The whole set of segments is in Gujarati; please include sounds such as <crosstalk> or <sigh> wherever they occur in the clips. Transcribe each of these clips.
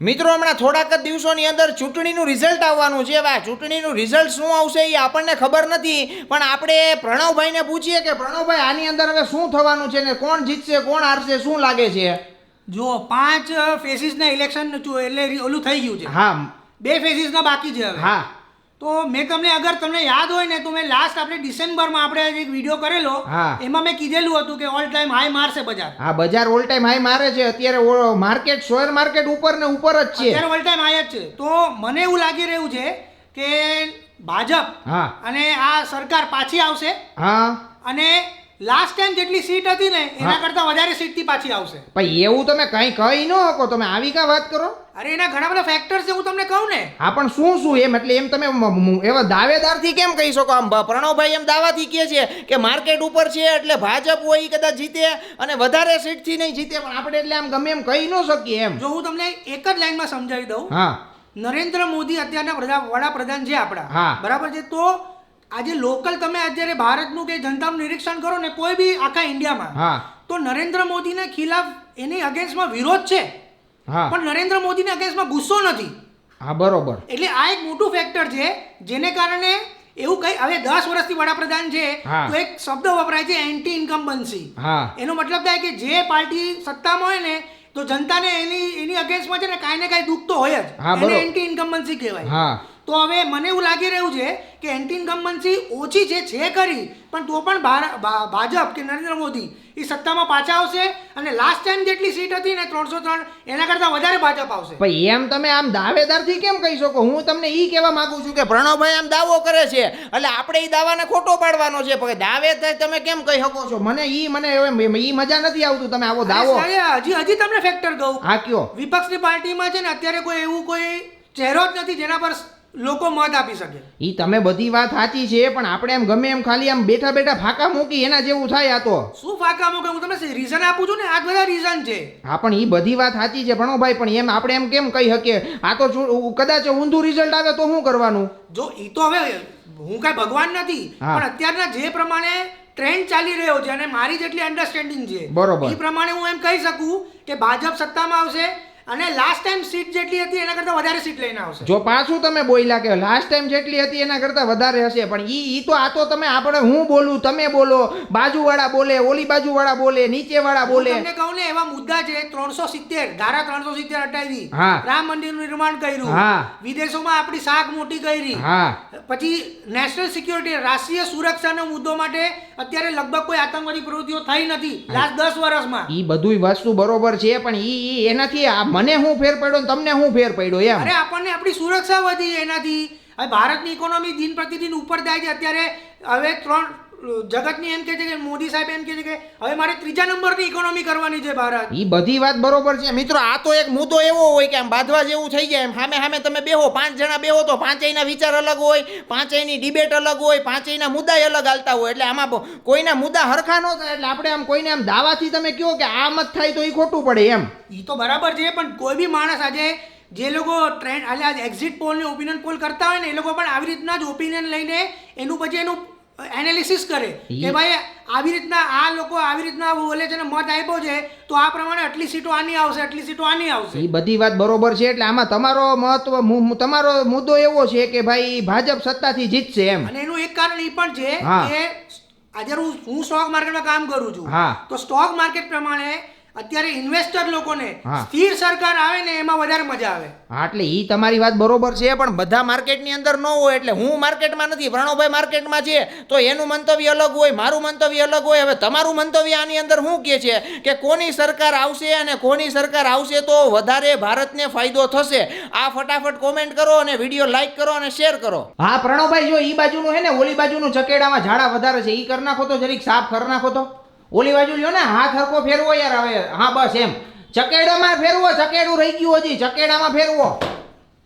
મિત્રો હમણાં થોડાક જ દિવસોની અંદર ચૂંટણીનું રિઝલ્ટ આવવાનું છે. આ ચૂંટણીનું રિઝલ્ટ શું આવશે એ આપણને ખબર નથી. પણ આપણે પ્રણવભાઈને પૂછીએ કે પ્રણવભાઈ આની અંદર હવે શું થવાનું છે ને કોણ જીતશે કોણ હારશે શું લાગે છે? જો પાંચ ફેસીસના ઇલેક્શન એટલે ઓલું થઈ ગયું છે. હા. બે ફેસીસના બાકી છે હવે. હા. તો મેં તમને અગર તમને યાદ હોય ને તો મેં લાસ્ટ આપણે ડિસેમ્બરમાં આપણે એક વીડિયો કરેલો. એમાં મેં કીધેલું હતું કે ઓલ ટાઈમ હાઈ મારશે બજાર. હા બજાર ઓલ ટાઈમ હાઈ મારે છે. અત્યારે માર્કેટ શેર માર્કેટ ઉપર ને ઉપર જ છે. અત્યારે ઓલ ટાઈમ હાઈ જ છે. તો મને એવું લાગી રહ્યું છે કે ભાજપ હા. અને આ સરકાર પાછી આવશે. હા. અને લાસ્ટ ટાઈમ જેટલી સીટ હતી ને એના કરતા કરતાં વધારે સીટથી પાછી આવશે. પણ એવું તમે કઈ કહી ન શકો. તમે આવી કા વાત કરો? અરે એના ઘણા બધા ફેક્ટર છે હું તમને કહું ને. હા પણ શું શું એમ? એટલે એમ તમે એવા દાવેદારથી કેમ કહી શકો આમ? પ્રણવભાઈ એમ દાવાથી કહે છે કે માર્કેટ ઉપર છે એટલે ભાજપ હોય કદાચ જીતે અને વધારે સીટથી નહીં જીતે પણ આપણે એટલે આમ ગમે એમ કહી ન શકીએ એમ. જો હું તમને એક જ લાઈનમાં સમજાવી દઉં. હા. નરેન્દ્ર મોદી અત્યારના પ્રધા વડાપ્રધાન છે આપણા. હા. બરાબર છે? તો આજે લોકલ તમે અત્યારે ભારતનું કે જનતાનું નિરીક્ષણ કરો ને કોઈ બી આખા ઇન્ડિયામાં હા. તો નરેન્દ્ર મોદીના ખિલાફ એની અગેન્સ્ટમાં વિરોધ છે? પણ નરેન્દ્ર મોદીના કેસમાં ગુસ્સો નથી. હા બરોબર. એટલે આ એક મોટું ફેક્ટર છે જેને કારણે એવું કઈ હવે દસ વર્ષથી વડાપ્રધાન છે તો એક શબ્દ વપરાય છે એન્ટી ઇન્કમ્બન્સી એનો મતલબ થાય કે જે પાર્ટી સત્તામાં હોય ને તો જનતાને એની એની અગેન્સ્ટમાં છે ને કાંઈ ને કાંઈ દુઃખ તો હોય જ. એને. એન્ટી ઇન્કમ્બન્સી કહેવાય. તો હવે મને એવું લાગી રહ્યું છે કે એન્ટી ઇન્કમ્બન્સી ઓછી છે છે કરી પણ તો પણ ભાજપ કે નરેન્દ્ર મોદી એ સત્તામાં પાછા આવશે અને લાસ્ટ ટાઈમ જેટલી સીટ હતી ને ત્રણસો ત્રણ એના કરતાં વધારે ભાજપ આવશે. ભાઈ એમ તમે આમ દાવેદારથી કેમ કહી શકો? હું તમને એ કહેવા માંગુ છું કે પ્રણવભાઈ આમ દાવો કરે છે એટલે આપણે એ દાવાને ખોટો પાડવાનો છે. પણ દાવે થાય તમે કેમ કહી શકો છો? મને ઈ મને એ ઈ મજા નથી આવતું તમે આવો દાવો. હજી હજી તમને ફેક્ટર કહું. હા કયો? વિપક્ષની પાર્ટીમાં છે ને અત્યારે કોઈ એવું કોઈ ચહેરો જ નથી જેના પર લોકો મત આપી શકે. ઈ તમે બધી વાત સાચી છે પણ આપણે એમ ગમે એમ ખાલી આમ બેઠા બેઠા ફાકા મૂકી એના જેવું થાય આ તો. શું ફાકા મૂકે? હું તમને રીઝન આપું છું ને આ બધા રીઝન છે. હા પણ ઈ બધી વાત સાચી છે ભણો ભાઈ પણ એમ આપણે એમ કેમ કહી શકીએ? આ તો કદાચ ઊંધું રિઝલ્ટ આવે તો શું કરવાનું? જો એ તો હવે હું કાંઈ ભગવાન નથી પણ અત્યારના જે પ્રમાણે ટ્રેન્ડ ચાલી રહ્યો છે અને મારી જેટલી અન્ડરસ્ટેન્ડિંગ છે બરોબર. એ પ્રમાણે હું એમ કહી શકું કે ભાજપ સત્તામાં આવશે અને લાસ્ટ ટાઈમ સીટ જેટલી હતી એના કરતાં વધારે સીટ લઈને આવશે. જો પાછું તમે બોલ્યા કે લાસ્ટ ટાઈમ જેટલી હતી એના કરતાં વધારે હશે. પણ ઈ ઈ તો આ તો તમે આપણે હું બોલું તમે બોલો બાજુવાળા બોલે ઓલી બાજુવાળા બોલે નીચેવાળા બોલે. તમને કહું ને એવા મુદ્દા છે ત્રણસો સિત્તેર ધારા ત્રણસો સિત્તેર હટાવી. હા. રામ મંદિરનું નિર્માણ કર્યું. હા. વિદેશોમાં આપણી શાખ મોટી કરી. હા. પછી નેશનલ સિક્યોરિટી રાષ્ટ્રીય સુરક્ષાનો મુદ્દો માટે અત્યારે લગભગ કોઈ આતંકવાદી પ્રવૃત્તિઓ થઈ નથી. લાસ્ટ દસ વર્ષમાં. ઈ બધુંય વસ્તુ બરોબર છે પણ ઈ ઈ એનાથી આ મને શું ફેર પડ્યો ને તમને શું ફેર પડ્યો એમ. અરે આપણને આપણી સુરક્ષા વધી એનાથી. હવે ભારતની ઇકોનોમી દિન પ્રતિદિન ઉપર જાય છે. અત્યારે હવે ત્રણ જગતની એમ કહે છે કે મોદી સાહેબ એમ કે છે કે હવે મારે ત્રીજા નંબરની ઇકોનોમી કરવાની છે ભારત. એ બધી વાત બરોબર છે. મિત્રો આ તો એક મુદ્દો એવો હોય કે આમ બાંધવા જેવું થઈ જાય. એમ સામે સામે તમે બેહો પાંચ જણા બેહો તો પાંચેયના વિચાર અલગ હોય પાંચેયની ડિબેટ અલગ હોય પાંચેયના મુદ્દા અલગ હાલતા હોય. એટલે આમાં કોઈના મુદ્દા હરખા ન થાય એટલે આપણે આમ કોઈને આમ દાવાથી તમે કહો કે આ મત થાય તો એ ખોટું પડે એમ. એ તો બરાબર છે પણ કોઈ બી માણસ આજે જે લોકો ટ્રેન્ડ આજે એક્ઝિટ પોલ ને ઓપિનિયન પોલ કરતા હોય ને એ લોકો પણ આવી રીતના જ ઓપિનિયન લઈને એનું પછી એનું એનાલિસિસ કરે કે ભાઈ આવી રીતના આ લોકો આવી રીતના બોલે છે ને મત આપ્યો છે તો આ પ્રમાણે આટલી સીટો આની આવશે આટલી સીટો આની આવશે. એ બધી વાત બરોબર છે એટલે આમાં તમારો મહત્વ તમારો મુદ્દો એવો છે કે ભાઈ ભાજપ સત્તાથી જીતશે એમ. અને એનું એક કારણ એ પણ છે કે આજે હું સ્ટોક માર્કેટમાં કામ કરું છું. તો સ્ટોક માર્કેટ પ્રમાણે અત્યારે ઇન્વેસ્ટર લોકોને હા. સ્થિર સરકાર આવે ને એમાં વધારે મજા આવે. હા એટલે ઈ તમારી વાત બરોબર છે પણ બધા માર્કેટની અંદર ન હોય એટલે હું માર્કેટમાં નથી પ્રણવભાઈ માર્કેટમાં છે તો એનું મંતવ્ય અલગ હોય મારું મંતવ્ય અલગ હોય હવે તમારું મંતવ્ય આની અંદર શું કહે છે? કે કોની સરકાર આવશે અને કોની સરકાર આવશે તો વધારે ભારતને ફાયદો થશે. આ ફટાફટ કોમેન્ટ કરો અને વીડિયો લાઈક કરો અને શેર કરો. હા પ્રણવભાઈ જો ઈ બાજુનું હે ને ઓલી બાજુનું ચકેડામાં ઝાડા વધારે છે ઈ કરી નાખો તો જરીક સાફ કરી નાખો તો. ઓલી બાજુ જો ને, હાથ હરકો ફેરવો યાર હવે. હા, બસ એમ. ચકેડામાં ફેરવો, ચકેડું રહી ગયું હજી. ચકેડામાં ફેરવો.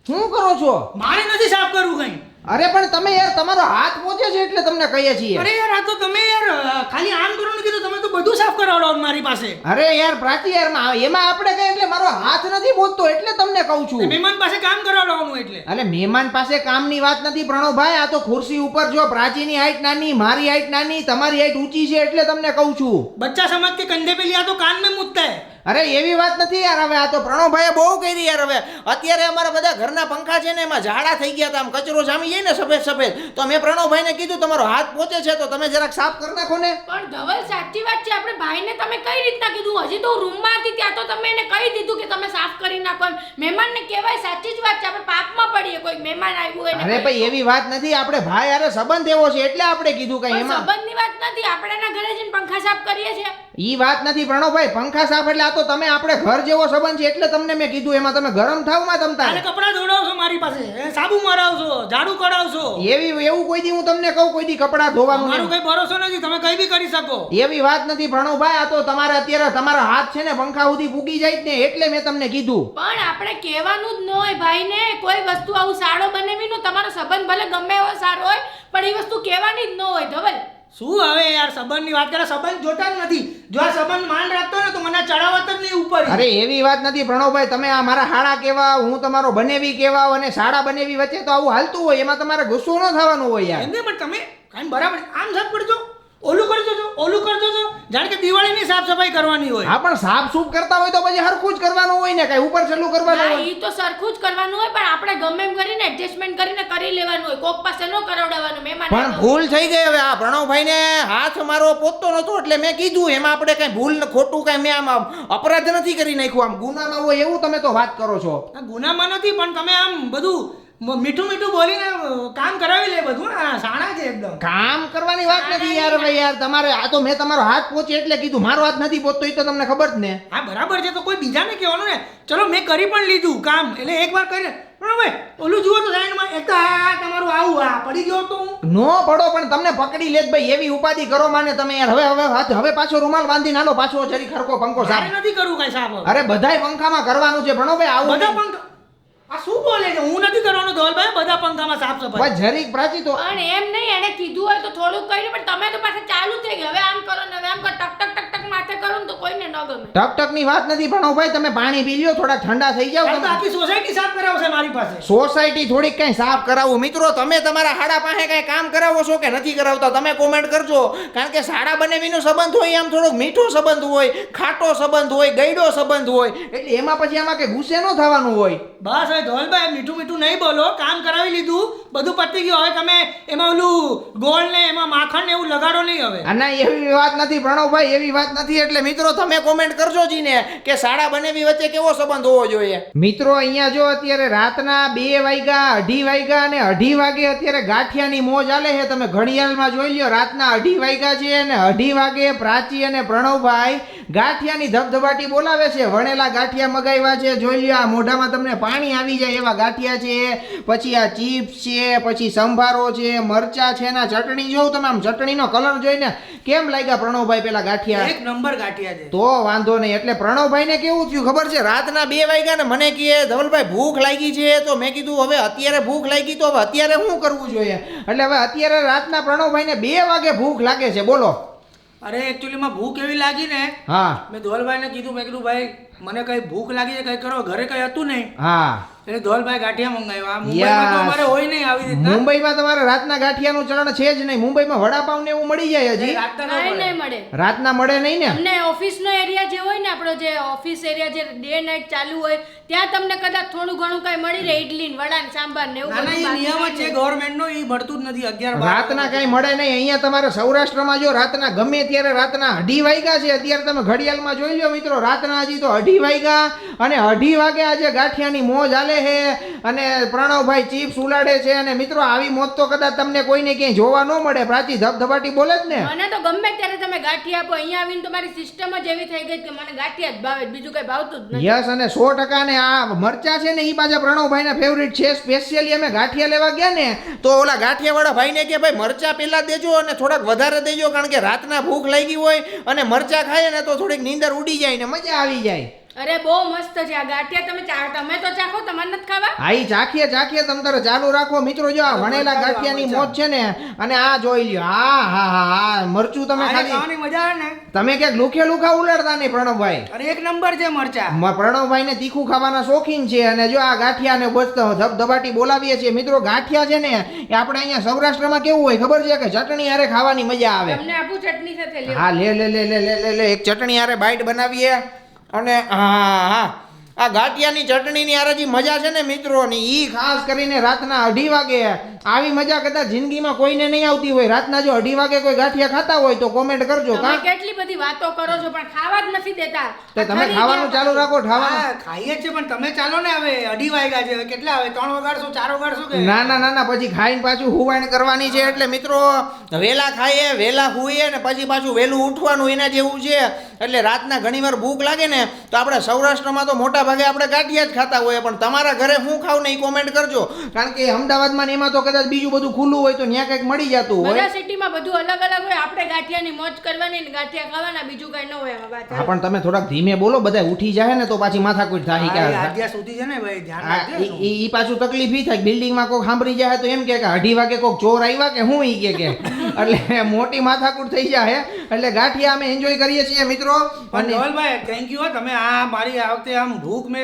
શું કરો છો? મારે નથી સાફ કરવું કઈ. અરે પણ તમે યાર તમારો હાથ પહોંચે છે એટલે તમને કહીએ છીએ. અરે યાર આ તો તમે યાર ખાલી આમ કરો ને કીધું તમે તો બધું સાફ કરાવડો મારી પાસે. અરે યાર પ્રાચી યાર એમાં આપણે કઈ એટલે મારો હાથ નથી પહોંચતો એટલે તમને કહું છું. મહેમાન પાસે કામ કરાવડાવવાનું એટલે. અરે મહેમાન પાસે કામની વાત નથી પ્રણવભાઈ આ તો ખુરશી ઉપર જો પ્રાચીની હાઈટ નાની મારી હાઈટ નાની તમારી હાઈટ ઊંચી છે એટલે તમને કહું છું. બચ્ચા સમજ કે કંધે પેલી આ તો કાન મે મૂકતા હે અરે એવી વાત નથી યાર હવે. આ તો પ્રણવભાઈએ બહુ કરી યાર હવે. અત્યારે અમારા બધા ઘરના પંખા છે ને એમાં ઝાડા થઈ ગયા હતા. આમ કચરો જામી જાય ને સફેદ સફેદ. તો મેં પ્રણવભાઈને કીધું તમારો હાથ પોચે છે તો તમે જરાક સાફ કરી નાખો ને. પણ ધવલ સાચી વાત છે. આપણે ભાઈને તમે કઈ રીતના કીધું? હજી તો રૂમમાં હતી ત્યાં તો તમે એને કહી દીધું કે તમે સાફ કરી નાખો એમ. મહેમાનને કહેવાય સાચી જ વાત છે. આપણે પાપમાં પડીએ. કોઈ મહેમાન આવ્યું હોય અરે ભાઈ એવી વાત નથી. આપણે ભાઈ અરે સંબંધ એવો છે. એટલે આપણે કીધું કઈ એમાં. સંબંધની વાત નથી. આપણે એના ઘરે જઈને પંખા સાફ કરીએ છીએ. ઈ વાત નથી પ્રણવભાઈ. પંખા સાફ એટલે આ તો તમે આપણે ઘર જેવો સંબંધ છે એટલે તમને મેં કીધું એમાં તમે ગરમ થાવમાં તમતા અને કપડાં ધોડાવશો મારી પાસે સાબુ મરાવશો ઝાડુ કરાવશો એવી એવું કોઈ દી હું તમને કહું કોઈ દી કપડાં ધોવાનું મારું. કઈ ભરોસો નથી તમે કઈ બી કરી શકો. એવી વાત નથી પ્રણવભાઈ. આ તો તમારે અત્યારે તમારા હાથ છે ને પંખા સુધી ફૂગી જાય જ ને એટલે મેં તમને કીધું. પણ આપણે કહેવાનું જ ન હોય ભાઈને. કોઈ વસ્તુ આવું સારો બનાવીનું તમારો સંબંધ ભલે ગમે એવો સારો હોય પણ એ વસ્તુ કહેવાની જ ન હોય ધવલ. શું હવે યાર સંબંધની વાત કરે સંબંધ જોતા જ નથી. જો આ સંબંધ માન રાખતો ને તો મને ચડાવત જ નહીં ઉપર. અરે એવી વાત નથી પ્રણવભાઈ તમે આ મારા હાડા કેવા હું તમારો બનેવી કેવા અને સાડા બનેવી વચ્ચે તો આવું હાલતું હોય એમાં તમારે ગુસ્સો ન થવાનો હોય યાર. એમ પણ તમે કાંઈ બરાબર આમ સાફ કરજો ઓલું કરજો છો ઓલું કરજો છો જાણે કે દિવાળીની સાફ સફાઈ કરવાની હોય. હા પણ સાફ સૂફ કરતા હોય તો પછી હરખું જ કરવાનું હોય ને કઈ? ઉપર છેલ્લું કરવાનું હોય એ તો સરખું જ કરવાનું હોય પણ આપણે ગમે એમ કરીને એડજસ્ટમેન્ટ કરીને કરી લેવાનું હોય. કોક પાસે ન કરાવડાવવાનું મહેમાન પણ ભૂલ થઈ ગઈ હવે. આ પ્રણવભાઈને હાથ મારો પોતતો નતો એટલે મેં કીધું એમાં આપણે કઈ ભૂલ ને ખોટું કઈ મેં આમ આમ અપરાધ નથી કરી નાખ્યું. આમ ગુનામાં હોય એવું તમે તો વાત કરો છો. ગુનામાં નથી પણ તમે આમ બધું મીઠું મીઠું બોલીને કામ કરાવી લે બધું આ સાણા છે એકદમ. કામ કરવાની વાત નથી યાર ભાઈ યાર તમારે આ તો મેં તમારો હાથ પહોંચે એટલે કીધું મારો હાથ નથી પહોંચતો એ તો તમને ખબર જ ને. હા બરાબર છે તો કોઈ બીજાને કહેવાનું ને. ચલો મેં કરી પણ લીધું કામ એટલે એકવાર કરીને. પણ હવે ઓલું જુઓ તો સાઈડમાં એક તો આ તમારું આવું આ પડી ગયો તો હું. નો પડો પણ તમને પકડી લે ભાઈ એવી ઉપાધિ કરો માને તમે યાર. હવે હવે હવે પાછો રૂમાલ બાંધી નાલો પાછો જરી ખરકો પંખો સાફ. નથી કરવું કઈ સાફ. અરે બધાય પંખામાં કરવાનું છે ભણો ભાઈ આવું બધા પંખા આ શું બોલે છે? હું નથી કરવાનું ધવલભાઈ બધા પંખામાં સાફ સફાઈ. ભાઈ જરીક પ્રાચી તો પણ એમ નહીં એને કીધું હોય તો થોડુંક કર્યું પણ તમે તો પાછા ચાલુ થઈ ગયું. હવે આમ કરો ને હવે આમ કરો ટક ટક ટક ટક માથે કરો ને તો કોઈને ન ગમે. ટક ટકની વાત નથી ભણો ભાઈ તમે પાણી પી લ્યો થોડા ઠંડા થઈ જાવ આ તમે. આખી સોસાયટી સાફ કરાવશે મારી પાસે. સોસાયટી થોડીક કઈ સાફ કરાવું. મિત્રો તમે તમારા હાડા પાસે કઈ કામ કરાવો છો કે નથી કરાવતા? તમે કોમેન્ટ કરજો. કારણ કે સાડા બનેવીનો સંબંધ હોય આમ થોડોક મીઠો સંબંધ હોય ખાટો સંબંધ હોય ગયડો સંબંધ હોય એટલે એમાં પછી આમાં કે ગુસ્સે ન થવાનું હોય. બસ હવે ધોલભાઈ મીઠું મીઠું નહીં બોલો. કામ કરાવી લીધું બધું પતી ગયું. હવે તમે એમાં ઓલું ગોળ ને એમાં માખણ ને એવું લગાડો નહીં હવે. ના એવી વાત નથી પ્રણવભાઈ એવી વાત નથી. એટલે મિત્રો તમે કોમેન્ટ કરજો જીને કે શાળા બનેવી વચ્ચે કેવો સંબંધ હોવો જોઈએ. મિત્રો, અહીંયા જો અત્યારે રાતના બે વાગ્યા, અઢી વાગ્યા અને અઢી વાગે અત્યારે ગાંઠિયાની મોજ આલે છે. તમે ઘડિયાળમાં જોઈ લ્યો, રાતના અઢી વાગ્યા છે અને અઢી વાગે પ્રાચી અને પ્રણવભાઈ ગાંઠિયાની ધબધબાટી બોલાવે છે. વણેલા ગાંઠિયા મગાવ્યા છે. જોઈ લ્યો આ મોઢામાં તમને પાણી આવી જાય એવા ગાંઠિયા છે. પછી આ ચિપ્સ છે પછી સંભારો છે મરચા છે ના ચટણી. જોઉં તમે આમ ચટણીનો કલર જોઈને કેમ લાગ્યા પ્રણવભાઈ પેલા ગાંઠિયા? એક નંબર ગાંઠિયા છે. તો વાંધો નહીં. એટલે પ્રણવભાઈને કેવું થયું ખબર છે? રાતના બે વાગ્યા ને મને કહે ધવલભાઈ ભૂખ લાગી છે. તો મેં કીધું હવે અત્યારે ભૂખ લાગી તો હવે અત્યારે શું કરવું જોઈએ? એટલે હવે અત્યારે રાતના પ્રણવભાઈને બે વાગે ભૂખ લાગે છે. બોલો. અરે એકચ્યુઅલીમાં ભૂખ એવી લાગી ને હા. મેં ધોલભાઈને કીધું મેં કીધું ભાઈ મને કઈ ભૂખ લાગી છે કઈ કરો ઘરે કઈ હતું નહીં. હા. એટલે ધોલભાઈ ગાંઠિયા મંગાવ્યા. મુંબઈમાં તો અમારે હોય નહીં આવી રીતે મુંબઈમાં તમારે રાતના ગાંઠિયાનું ચલણ છે જ નહીં. મુંબઈમાં વડાપાવ ને એવું મળી જાય હજી. રાતના મળે. નહીં મળે. રાતના મળે નહીં ને? ઓફિસ ઓફિસનો એરિયા જે હોય ને આપણો જે ઓફિસ એરિયા જે ડે નાઈટ ચાલુ હોય ત્યાં તમને કદાચ થોડું ઘણું કઈ મળી રહે ઇડલી વડા ને સાંભાર ને એવું ના ના નિયમ જ છે ગવર્મેન્ટ મળતું જ નથી અગિયાર રાતના કઈ મળે નહીં. અહીંયા તમારે સૌરાષ્ટ્રમાં જો રાતના ગમે ત્યારે રાતના અઢી વાગ્યા છે અત્યારે તમે ઘડિયાળમાં જોઈ લો મિત્રો રાતના હજી તો અઢી વાગ્યા અને અઢી વાગે આજે ગાંઠિયાની મોજ આલે છે. અને પ્રણવભાઈ ચીપ્સ ઉલાડે છે અને મિત્રો આવી મોત તો કદાચ તમને કોઈને ક્યાંય જોવા ન મળે. પ્રાચી ધબધબાટી બોલે જ ને? મને તો ગમે ત્યારે તમે ગાંઠિયા આપો. અહીંયા આવીને તો મારી સિસ્ટમ જ એવી થઈ ગઈ કે મને ગાંઠિયા જ ભાવે બીજું કઈ ભાવતું જ નથી. યસ અને સો ટકા ને આ મરચા છે ને એ પાછા પ્રણવભાઈના ફેવરિટ છે. સ્પેશિયલી અમે ગાંઠિયા લેવા ગયા ને તો ઓલા ગાંઠિયાવાળા ભાઈને કે ભાઈ મરચા પહેલાં દેજો અને થોડાક વધારે દેજો કારણ કે રાતના ભૂખ લાગી હોય અને મરચા ખાય ને તો થોડીક નીંદર ઉડી જાય ને મજા આવી જાય. અરે બહુ મસ્ત છે આ ગાંઠિયા. તમે ચા તમે તો ચાખો તમારે નથી ખાવા? આઈ ચાખીએ ચાખીએ તમ તારે ચાલુ રાખો. મિત્રો જો આ વણેલા ગાંઠિયાની મોજ છે ને અને આ જોઈ લ્યો. આ હા હા હા મરચું તમે ખાવાની મજા આવે ને. તમે ક્યાંક લુખે લુખા ઉલાડતા નહીં પ્રણવભાઈ. અરે એક નંબર છે મરચા. પ્રણવભાઈ પ્રણવભાઈને તીખું ખાવાના શોખીન છે અને જો આ ગાંઠિયાને બસ ધબધબાટી બોલાવીએ છીએ. મિત્રો ગાંઠિયા છે ને એ આપણે અહીંયા સૌરાષ્ટ્રમાં કેવું હોય ખબર છે કે ચટણી હારે ખાવાની મજા આવે. તમને આપું ચટણી સાથે લેવું હા લે લે લે લે લે લે લે એક ચટણી હારે બાઈટ બનાવીએ. અને હા હા. આ ગાંઠિયાની ચટણીની આરાજી મજા છે ને મિત્રોની. એ ખાસ કરીને રાતના અઢી વાગે. આવી મજા કદાચ જિંદગીમાં કોઈને નહીં આવતી હોય. રાતના જો અઢી વાગે કોઈ ગાંઠિયા ખાતા હોય તો કોમેન્ટ કરજો તમે કા? કેટલી બધી વાતો કરો છો પણ ખાવા જ નથી દેતા. તો તમે ખાવાનું ચાલુ રાખો ખાવાનું. ખાઈએ છે પણ તમે ચાલો ને હવે. અઢી વાગ્યા છે કેટલા હવે? ત્રણ વગાડશો ચાર વગાડશો કે? ના ના ના ના પછી ખાઈને પાછું હુવાણ કરવાની છે. એટલે મિત્રો વેલા ખાઈએ વેલા હુઈએ ને પછી પાછું વેલું ઉઠવાનું એના જેવું છે. એટલે રાતના ઘણીવાર ભૂખ લાગે ને તો આપણે સૌરાષ્ટ્રમાં તો મોટા ભાગે આપણે ગાંઠિયા જ ખાતા હોઈએ પણ તમારા ઘરે હું ખાવ ને એ કોમેન્ટ કરજો. કારણ કે અમદાવાદમાં ને એમાં તો કદાચ બીજું બધું ખુલ્લું હોય તો ત્યાં કંઈક મળી જતું હોય. સિટીમાં બધું અલગ અલગ હોય. આપણે ગાંઠિયાની મોજ કરવાની ને ગાંઠિયા ખાવાના બીજું કઈ ન હોય એમાં વાત. હા પણ તમે થોડાક ધીમે બોલો બધા ઉઠી જાય ને તો પાછી માથાકૂટ થાય હા, એ કે આદ્યા સુધી છે ને ભાઈ ધ્યાન ઈ- પાછું તકલીફ ઈ થાય બિલ્ડિંગમાં કોઈક સાંભળી જાય તો એમ કે અઢી વાગે કોઈક ચોર આવ્યા કે હું ઈ કે કે. <laughs> એટલે મોટી માથાકૂટ થઈ જાય એટલે ગાંઠિયા અમે એન્જોય કરીએ છીએ મિત્રો. પણ અને ધવલભાઈ થેન્ક યુ તમે આ મારી આ વખતે આમ ભૂખ મેં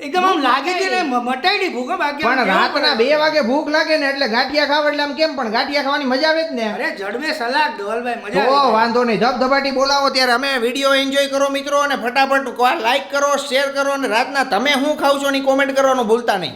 એકદમ આમ લાગે છે ને મ- ભૂખ બાકી પણ રાતના બે વાગે ભૂખ લાગે ને એટલે ગાંઠિયા ખાવ એટલે આમ કેમ? પણ ગાંઠિયા ખાવાની મજા આવે જ ને. અરે જડબે સલાડ ડોલભાઈ મજા ઓ વાંધો નહીં. ધબધબાટી બોલાવો ત્યારે અમે વીડિયો એન્જોય કરો મિત્રો અને ફટાફટ લાઈક કરો શેર કરો અને રાતના તમે શું ખાવ છો ની કોમેન્ટ કરવાનું ભૂલતા નહીં.